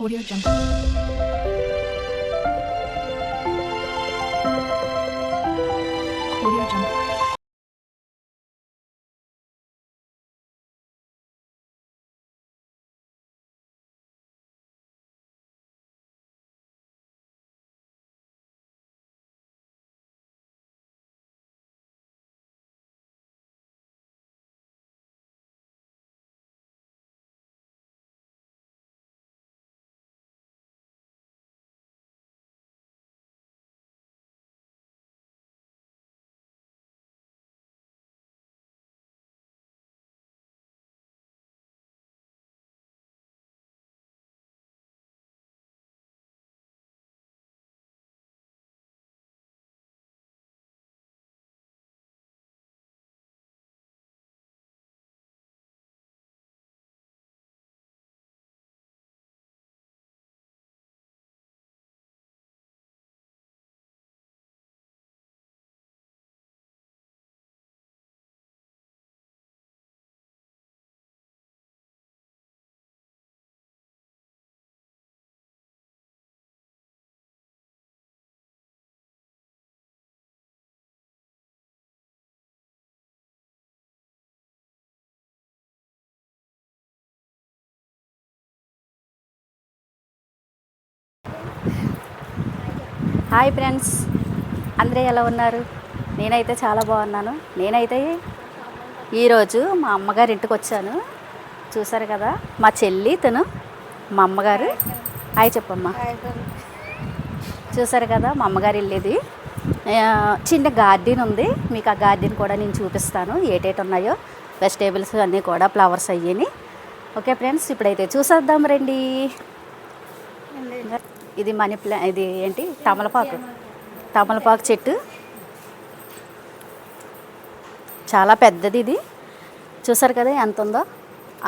Audio Jungle. Hi friends. అందరూ ఎలా ఉన్నారు? నేనైతే చాలా బాగున్నాను. నేనైతే ఈరోజు మా అమ్మగారి ఇంటికి వచ్చాను. చూసారు కదా? మా చెల్లి తను మా అమ్మగారు. హాయ్ చెప్పమ్మా. చూసారు కదా? మా అమ్మగారు వెళ్ళేది చిన్న గార్డెన్ ఉంది. మీకు ఆ గార్డెన్ కూడా నేను చూపిస్తాను. ఏటేటి ఉన్నాయో వెజిటేబుల్స్ అన్నీ కూడా ఫ్లవర్స్ అయ్యాయి ఓకే ఫ్రెండ్స్ ఇప్పుడైతే చూసేద్దాం రండి. ఇది మనీ ప్లా ఇది ఏంటి? తమలపాకు. తమలపాకు చెట్టు. చాలా పెద్దది ఇది. చూసారు కదా ఎంత ఉందో?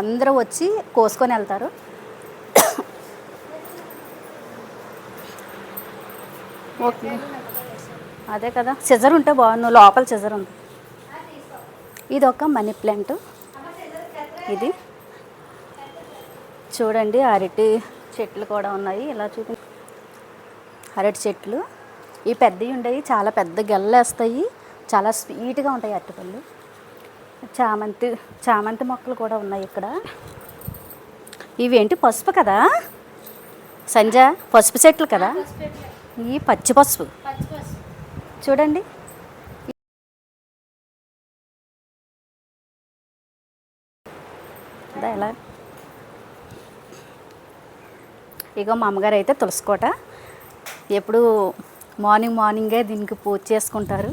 అందరూ వచ్చి కోసుకొని వెళ్తారు. ఓకే. అదే కదా. సిజర్ ఉంటే బాగుండు. లోపల సిజర్ ఉంది. ఇది ఒక మనీ ప్లాంట్. ఇది. చూడండి అరటి చెట్లు కూడా ఉన్నాయి. ఇలా చూపి అరటి చెట్లు. ఈ పెద్దవి ఉండేవి చాలా పెద్ద గెల్లేస్తాయి. చాలా స్వీట్గా ఉంటాయి అరటిపళ్ళు. చామంతి చామంతి మొక్కలు కూడా ఉన్నాయి ఇక్కడ. ఇవేంటి పసుపు కదా? సంజ పసుపు చెట్లు కదా? ఈ పచ్చి పసుపు. చూడండి. ఎలా? ఇగో మా అమ్మగారు అయితే తులసికోట. ఎప్పుడు మార్నింగ్ మార్నింగే దీనికి పూజ చేసుకుంటారు.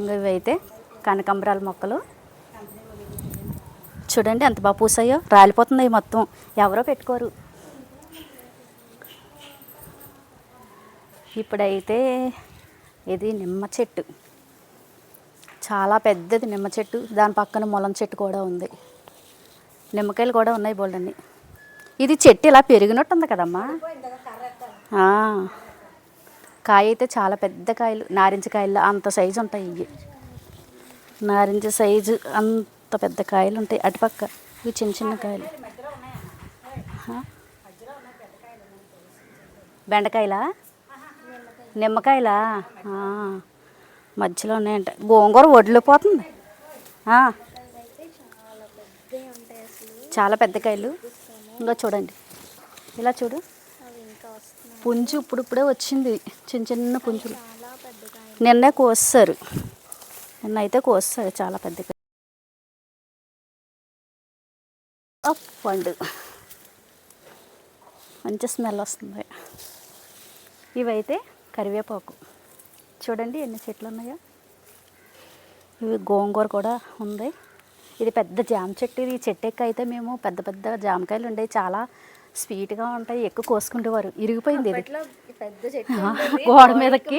ఇంకా ఇవైతే కనకాంబరాల మొక్కలు. చూడండి ఎంత బాగా పూసాయో. రాలిపోతున్నాయి మొత్తం. ఎవరో పెట్టుకోరు. ఇప్పుడైతే ఇది నిమ్మ చెట్టు. చాలా పెద్దది నిమ్మ చెట్టు. దాని పక్కన ములం చెట్టు కూడా ఉంది. నిమ్మకాయలు కూడా ఉన్నాయి బోల్డన్ని. ఇది చెట్టు ఇలా పెరిగినట్టుంది కదమ్మా. కాయ అయితే చాలా పెద్ద కాయలు నారింజ కాయలు అంత సైజు ఉంటాయి ఇవి. నారింజ సైజు అంత పెద్ద కాయలు ఉంటాయి. అటుపక్క ఇవి చిన్న చిన్న కాయలు. బెండకాయలా? నిమ్మకాయలా? మధ్యలో ఉన్నాయంట. గోంగూర వడ్లిపోతుంది చాలా పెద్ద కాయలు. ఇంకా చూడండి. ఇలా చూడు. పుంజు ఇప్పుడిప్పుడే వచ్చింది. చిన్న చిన్న పుంజులు. నిన్నే కోస్తారు. నిన్న అయితే కోస్తారు చాలా పెద్ద పండు. మంచి స్మెల్ వస్తుంది. ఇవైతే కరివేపాకు. చూడండి ఎన్ని చెట్లు ఉన్నాయో. ఇవి గోంగూర కూడా ఉంది. ఇది పెద్ద జామ చెట్టు. ఇది ఈ చెట్టు ఎక్క అయితే మేము పెద్ద పెద్ద జామకాయలు ఉండేవి. చాలా స్వీట్గా ఉంటాయి. ఎక్కువ కోసుకుంటేవారు ఇరిగిపోయింది ఇది. గోడ మీదకి.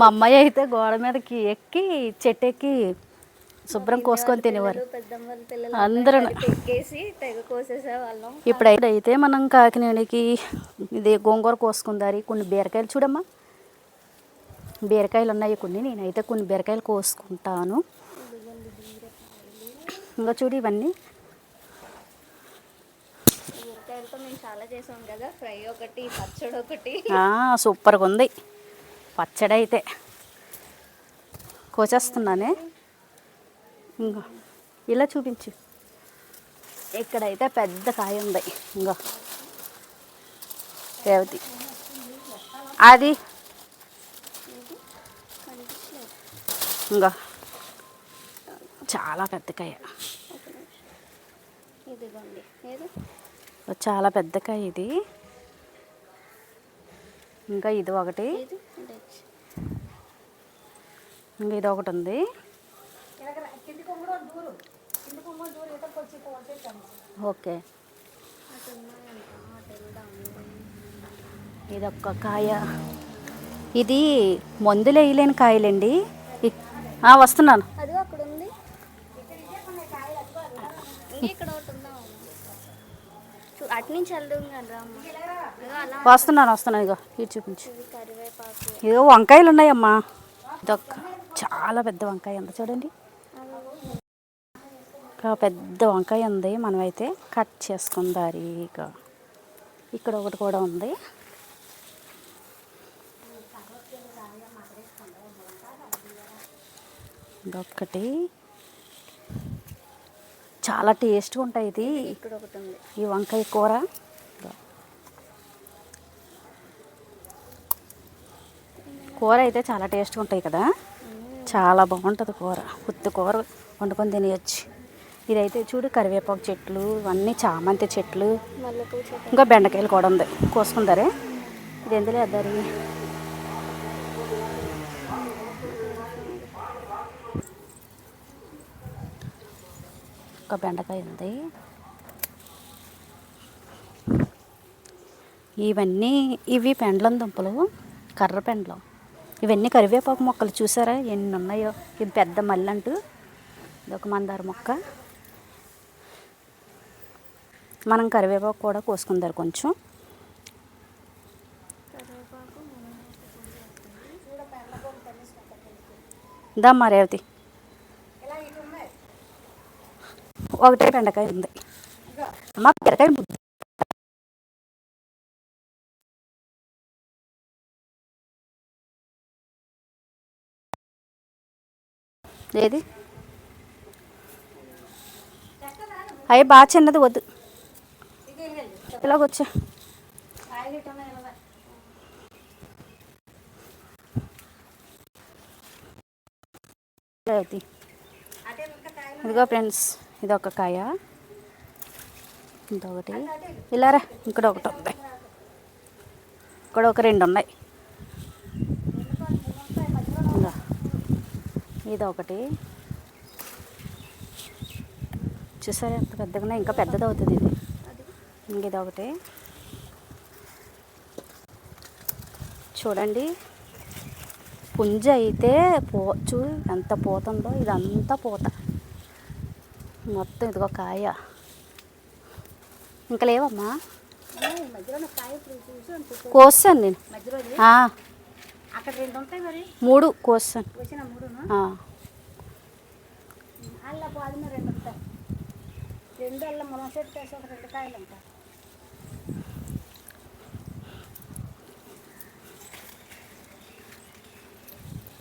మా అమ్మాయి అయితే గోడ మీదకి ఎక్కి చెట్టు ఎక్కి శుభ్రం కోసుకొని తినేవారు. అందరూ ఇప్పుడైతే మనం కాకినాడకి ఇది గోంగూర కోసుకుందారి. కొన్ని బీరకాయలు చూడమ్మా. బీరకాయలు ఉన్నాయి కొన్ని. నేనైతే కొన్ని బీరకాయలు కోసుకుంటాను. ఇంకా చూడు ఇవన్నీ. ఊరకాయలతో మేము చాలా చేసాం కదా ఫ్రై ఒకటి పచ్చడి ఒకటి. ఆ, సూపర్గా ఉంది. పచ్చడి అయితే కోసేస్తున్నానే. ఇంకో ఇలా చూపించు. ఇక్కడైతే పెద్ద కాయ ఉంది. ఇంకో. రేవతి. అది ఇంకో. చాలా పెద్ద కాయ. ఇదిగోండి. ఏది? చాలా పెద్ద కాయ ఇది. ఇంకా ఇది ఒకటి. ఇది ఇది. వచ్చి. ఇంకా ఇది ఒకటి ఉంది. ఓకే. ఇది ఒక్క కాయ. ఇది మందులు వేయలేని కాయలండి. వస్తున్నాను. అది అక్కడ ఉంది. ఇంకా ఇక్కడ వెళ్దాం వస్తున్నాను వస్తున్నాను ఇగో ఇది చూపించు. ఇగో వంకాయలు ఉన్నాయమ్మా. ఇదొక్క చాలా పెద్ద వంకాయ ఉంది చూడండి. పెద్ద వంకాయ ఉంది మనమైతే కట్ చేసుకుందారి ఇక ఇక్కడ ఒకటి కూడా ఉంది. ఇదొక్కటి. చాలా టేస్ట్గా ఉంటాయి ఇది. ఇక్కడ ఒకటి ఉంది ఈ వంకాయ కూర. కూర అయితే చాలా టేస్ట్గా ఉంటాయి కదా. చాలా బాగుంటుంది కూర. ఉత్తి కూర వండుకొని తినేయచ్చు. ఇదైతే చూడు కరివేపాకు చెట్లు ఇవన్నీ చామంతి చెట్లు. ఇంకా బెండకాయలు కూడా ఉంది. కోసుకుందరే. ఇది ఎందులో వేద్దారు? ఒక బెండకాయ ఉంది. ఇవన్నీ ఇవి పెండ్లం దుంపలు కర్ర పెండ్లం. ఇవన్నీ కరివేపాకు మొక్కలు చూసారా? ఎన్ని ఉన్నాయో? ఇది పెద్ద మల్లంటూ. ఇది ఒక మందార మొక్క. మనం కరివేపాకు కూడా కోసుకుందారు కొంచెం. దమ్మా రేవతి. ఒకటే బెండకాయ ఉంది. అమ్మ బెండకాయ ముద్ద. ఏది? అయ్యి బాగా చిన్నది వద్దు. ఇలాగొచ్చా. రేవతి ఇదిగో ఫ్రెండ్స్. ఇది ఒక కాయ ఇంకొకటి ఇలారా ఇక్కడ ఒకటి ఉంది. ఇక్కడ ఒక రెండు ఉన్నాయి. ఇదొకటి. ఇది ఒకటి చూసారా ఎంత పెద్దగా ఇంకా పెద్దది అవుతుంది ఇది. ఇంక ఇది ఒకటి చూడండి. పుంజ అయితే పో చూ ఎంత పోతుందో ఇదంతా పోత. మొత్తం ఇదిగో కాయ. ఇంకా లేవమ్మా? మధ్యలో కాయ కోసాను నేను. మధ్యలో అక్కడ రెండు ఉంటాయి మూడు కోసాను బీరకాయ పచ్చడి ఆ, చక్కగా పాదిన రెండు ఉంటాయి రెండు అల్ల ములం చెట్టు వేసి ఒక రెండు కాయలు ఉంటాయి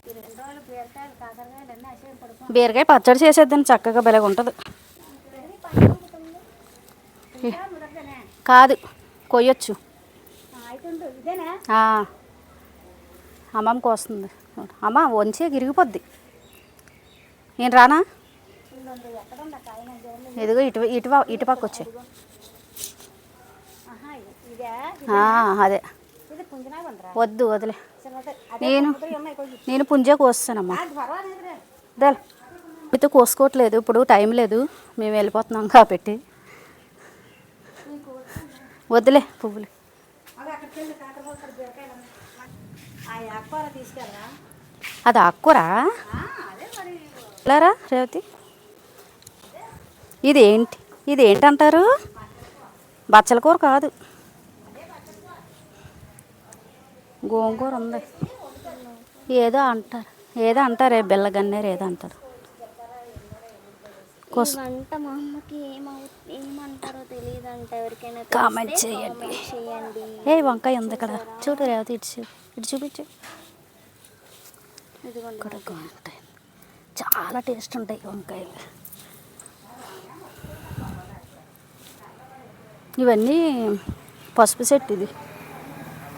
ఈ రెండు రోజులు బీరకాయలు కాకరకాయలు అన్నీ అసలు పడుకో బీరకాయ పచ్చడి చేసేద్దాన్ని చక్కగా భలే ఉంటుంది కాదు కొయ్యొచ్చు. అమ్మమ్మ కోస్తుంది అమ్మ వంచే గిరిగిపోద్ది. నేను రానా. ఇదిగో ఇటు ఇటు ఇటు పక్క వచ్చే. ఇదే? అదే. ఇది వద్దు వదిలే. నేను నేను పుంజే కోస్తానమ్మా అయితే కోసుకోవట్లేదు ఇప్పుడు టైం లేదు. మేము వెళ్ళిపోతున్నాం కాబట్టి వద్దులే పువ్వులు అవి అక్కడికి వెళ్ళి కాకరకాయలు బీరకాయలు ఉన్నాయి. ఆ ఆకుకూర తీసుకెళ్ళరా అది లేరా రేవతి ఇది ఏంటి ఇది ఏంటంటారు బచ్చల కూర కాదు. గోంగూర ఉంది. ఏదో అంటారు. ఏదో అంటారే బెల్లగన్నేరు ఏదో అంటారు. వంట మా అమ్మకి ఏమంటారో ఎవరికైనా కామెంట్ చేయండి. చేయండి. ఏ వంకాయ ఉంది ఇక్కడ చూడు రేవతి ఇటు ఇటు చూపించు. ఇదిగోండి ఇక్కడ ఉంటాయి చాలా టేస్ట్ ఉంటాయి వంకాయలు. ఇవన్నీ పసుపు చెట్టు ఇది.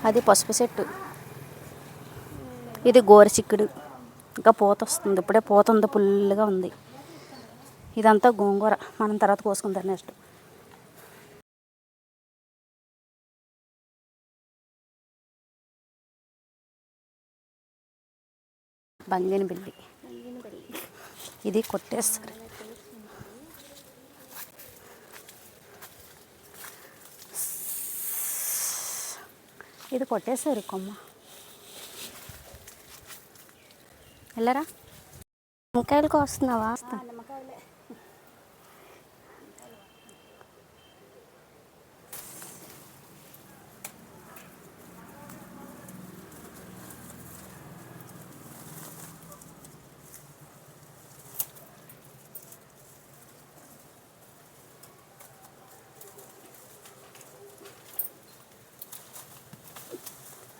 అది పసుపు చెట్టు ఇది గోర చిక్కుడు. ఇంకా పూత వస్తుంది ఇప్పుడే పూత ఉంది పుల్లుగా ఉంది. ఇదంతా గోంగూర. మనం తర్వాత కోసుకుందాం నెక్స్ట్ బంగిన బిల్లి ఇది కొట్టేస్తారు. ఇది కొట్టేశారు కొమ్మ. వెళ్ళరా? వంకాయలు కోస్తున్నావా?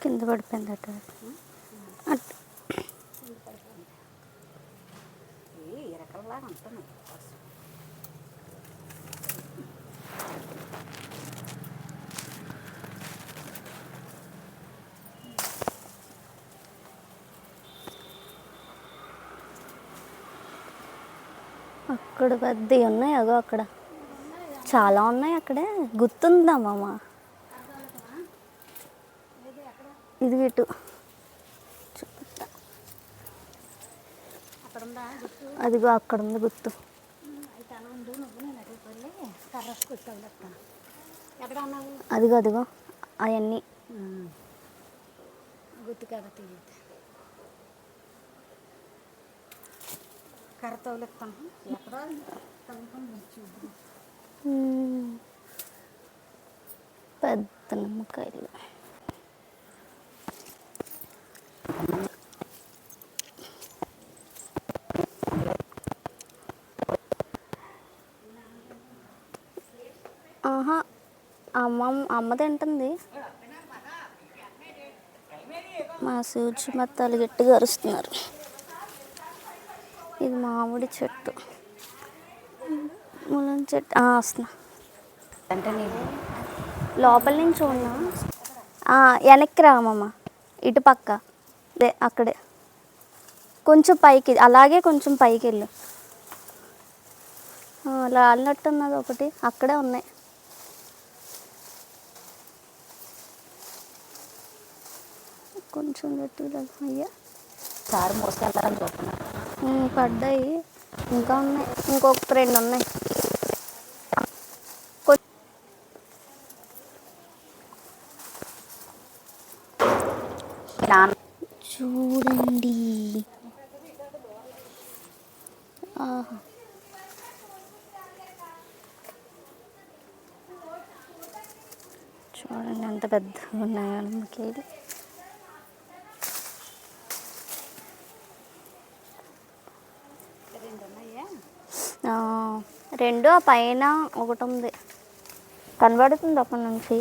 కింద పడిపోయిందట. అట్ అక్కడ పెద్దవి ఉన్నాయి అగో అక్కడ. చాలా ఉన్నాయి అక్కడే. గుర్తుందా మామ ఇది ఇటు చూపిస్తా. అదిగో అక్కడ ఉంది గుర్తు అదిగో అదిగో అవన్నీ. గుర్తు కాబట్టి కర్ర తోలెత్తాను ఎక్కడో. పెద్ద నిమ్మకాయలు ఆహా అమ్మ అమ్మ తింటుంది. మా సూచి మత్తాలు గట్టిగా అరుస్తున్నారు. ఇది మామిడి చెట్టు. ములం చెట్టు. ఆ, వస్తున్నా. అంటే నేను లోపల నుంచి ఉన్నా. వెనక్కి రామమ్మ ఇటు పక్క. అక్కడే. కొంచెం పైకి అలాగే కొంచెం పైకి వెళ్ళు. ఆ, లాలినట్టున్నది ఒకటి. అక్కడే ఉన్నాయి. కొంచెం గట్టిగా అయ్యా. సారు మోసుకెళ్తారని చూస్తున్నారు ఉమ్, పడ్డాయి. ఇంకా ఉన్నాయి. ఇంకొక రెండు ఉన్నాయి. చూడండి. ఆహా. చూడండి ఎంత పెద్దగా ఉన్నాయో నిమ్మకాయలు రెండు ఆ పైన ఒకటి ఉంది. కనబడుతుంది అప్పటి నుంచి.